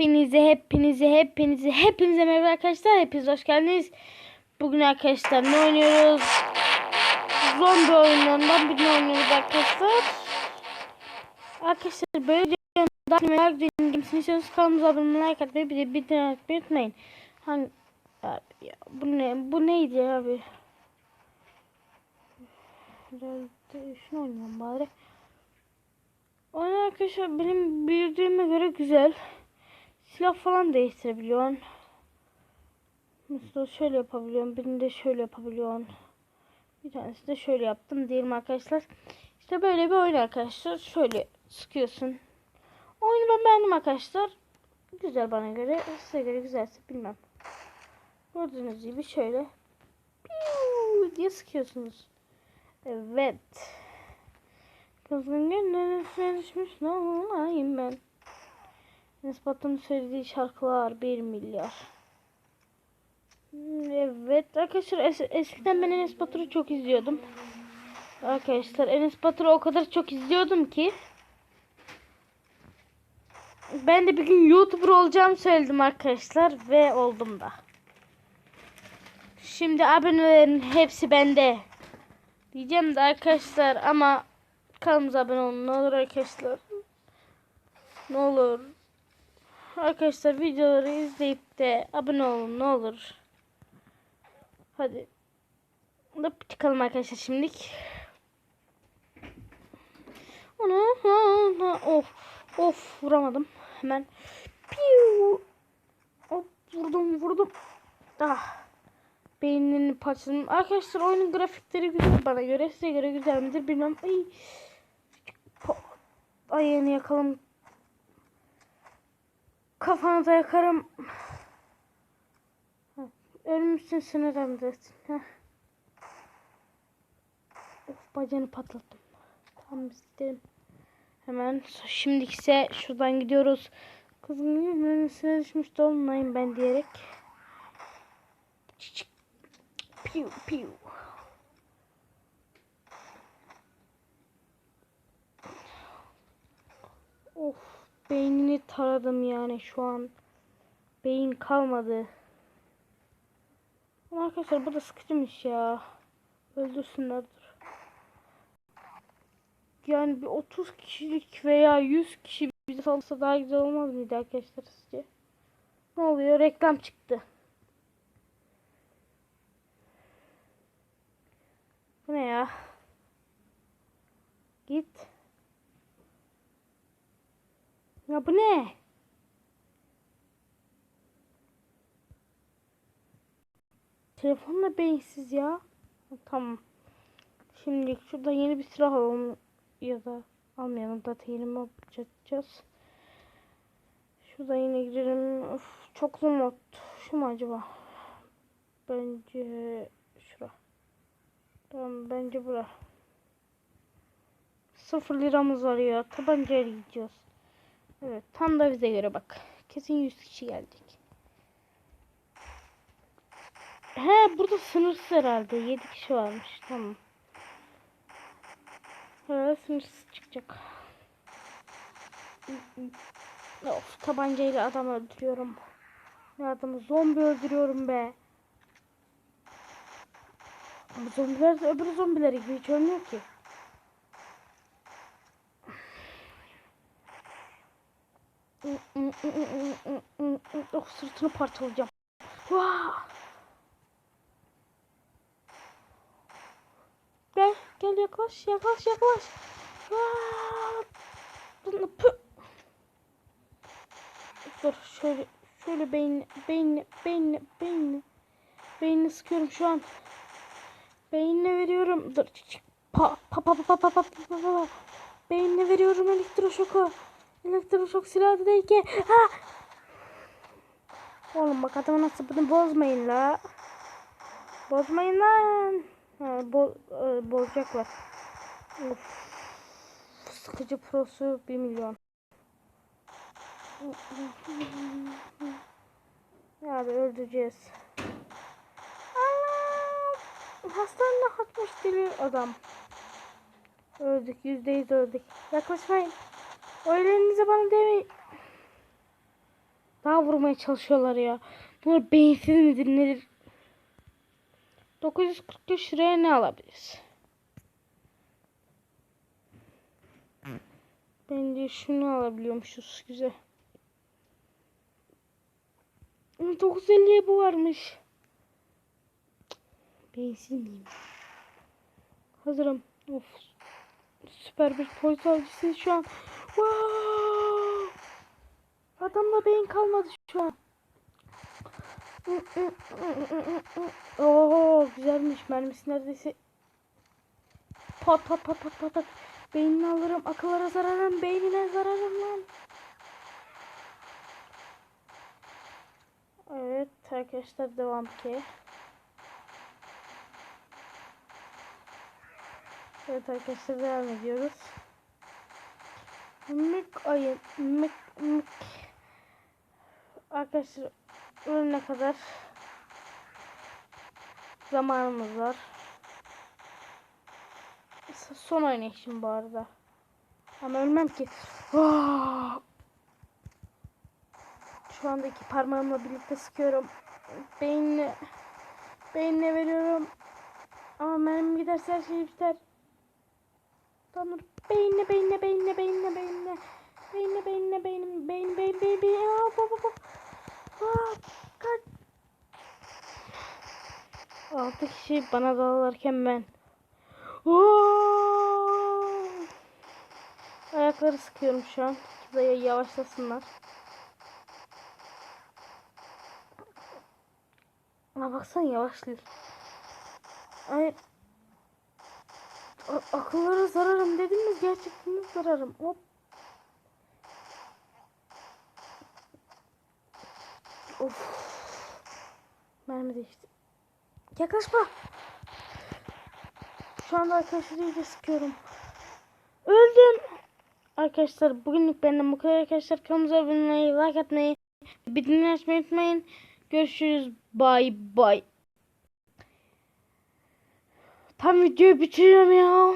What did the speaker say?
Hepinize, hepinize, hepinize, hepinize merhaba arkadaşlar. Hepiniz hoş geldiniz. Bugün arkadaşlar ne oynuyoruz? Zombi oyunlarından birini oynuyoruz arkadaşlar. Arkadaşlar böyle videoda merak dinlemişsiniz. Kanalımıza abone like atmayı, bir de bildirim atmayı unutmayın. Hangi... Abi ya, bu ne? Bu neydi abi? Herhalde şunu oynayalım bari. Oyun arkadaşlar benim bildiğime göre güzel. Silah falan değiştirebiliyorsun. Mesela şöyle yapabiliyorsun. Birini de şöyle yapabiliyorsun. Bir tanesi de şöyle yaptım diyelim arkadaşlar. İşte böyle bir oyun arkadaşlar. Şöyle sıkıyorsun. Oyunu ben beğendim arkadaşlar. Güzel bana göre. Size göre güzelse bilmem. Gördüğünüz gibi şöyle piu diye sıkıyorsunuz. Evet. Kızgın gönlüne düşmüş ne olayım ben. Batur'un söylediği şarkılar 1 milyar. Hmm, Evet arkadaşlar es eskiden ben Enes Batur'u çok izliyordum. Arkadaşlar Enes Batur'u o kadar çok izliyordum ki. Ben de bir gün YouTuber olacağımı söyledim arkadaşlar ve oldum da. Şimdi abonelerin hepsi bende. Diyeceğim de arkadaşlar ama kanalımıza abone olun ne olur arkadaşlar. Ne olur. Arkadaşlar videoları izleyip de abone olun ne olur. Hadi. Da çıkalım arkadaşlar şimdilik. Onu of of vuramadım. Hemen piu. Hop vurdum vurdum. Ah. Beynini parçaladım. Arkadaşlar oyunun grafikleri güzel bana göre. Size göre güzel midir bilmem. Ay. Ayağını yakalım. Kafanı da yakarım. Ölmüşsün sınırım dersin. Heh. Of bacağını patlattım. Tamam biz gidelim. Hemen şimdi ise şuradan gidiyoruz. Kızım önüne düşmüş de olmayayım ben diyerek. Piu piu. Of beynini taradım yani şu an. Beyin kalmadı. Ama arkadaşlar bu da sıkıcıymış ya. Öldürsünler dur. Yani bir 30 kişilik veya 100 kişi bize salsa daha güzel olmaz mıydı arkadaşlar sizce? Ne oluyor? Reklam çıktı. Bu ne ya? Git. Ya bu ne? Telefonla beyinsiz ya. Tamam. Şimdi şurada yeni bir silah alalım ya da almayalım da yeni mi yapacağız? Şurada yine girelim. Of, çoklu mod. Şu mu acaba? Bence şura. Tamam bence bura. Sıfır liramız var ya. Tabancayla gideceğiz. Evet tam da bize göre bak. Kesin 100 kişi geldik. He burada sınırsız herhalde. 7 kişi varmış. Tamam. He sınırsız çıkacak. Of tabancayla adam öldürüyorum. Ne adamı zombi öldürüyorum be. Bu zombiler öbür zombiler gibi hiç ölmüyor ki. Oh sırtını parçalayacağım. Vah! Gel gel yaklaş yaklaş yaklaş. Vah! Dur şöyle şöyle beynini beynini beynini beynini beynini sıkıyorum şu an. Beynine veriyorum. Dur. Pa pa pa pa pa pa pa pa pa. Beynine veriyorum elektroşoku. Elektroşok silahı değil ki. Ha! Oğlum bak adamın asabını bozmayın la. Bozmayın lan. Ha, bo e, bozacaklar. Of. Sıkıcı prosu 1 milyon. Abi öldüreceğiz. Allah! Hastanede kaçmış deli adam. Öldük. Yüzde yüz öldük. Yaklaşmayın. Ellerinizi bana demeyin. Daha vurmaya çalışıyorlar ya. Bunlar beyinsiz midir nedir? 945 liraya ne alabiliriz? Bence şunu alabiliyormuşuz. Güzel. Ama 950'ye bu varmış. Beyinsiz miyim? Hazırım. Of. Süper bir polis avcısıyız şu an. Wow! Adamda beyin kalmadı şu an. Oo güzelmiş mermisi neredeyse. Pat pat pat pat pat pat. Beynini alırım, akıllara zararım, beynine zararım lan. Evet arkadaşlar devam ki. Evet arkadaşlar devam ediyoruz. Mük ayı mük mük. Arkadaşlar ölene kadar zamanımız var. Son oynayışım bu arada. Ama ölmem ki. Vaa! Şu anda iki parmağımla birlikte sıkıyorum. Beynine beynine veriyorum. Ama mermim giderse her şey biter. Tanrım. Beynine beynine beynine beynine beynine. Beynine beynine beynine beyin beyin beyin beyin. Hop hop hop. Aa, kaç. Altı kişi bana dalarken ben. Oo! Ayakları sıkıyorum şu an. De yavaşlasınlar. Ama baksana yavaşlıyor. Ay. Akıllara zararım dedim mi gerçekten zararım. Hop. Of. Mermi değişti. Yaklaşma. Şu anda arkadaşlar iyice sıkıyorum. Öldüm. Arkadaşlar bugünlük benden bu kadar arkadaşlar. Kanalımıza abone olmayı, like atmayı, bildirimleri açmayı unutmayın. Görüşürüz. Bye bye. Tam videoyu bitiriyorum ya.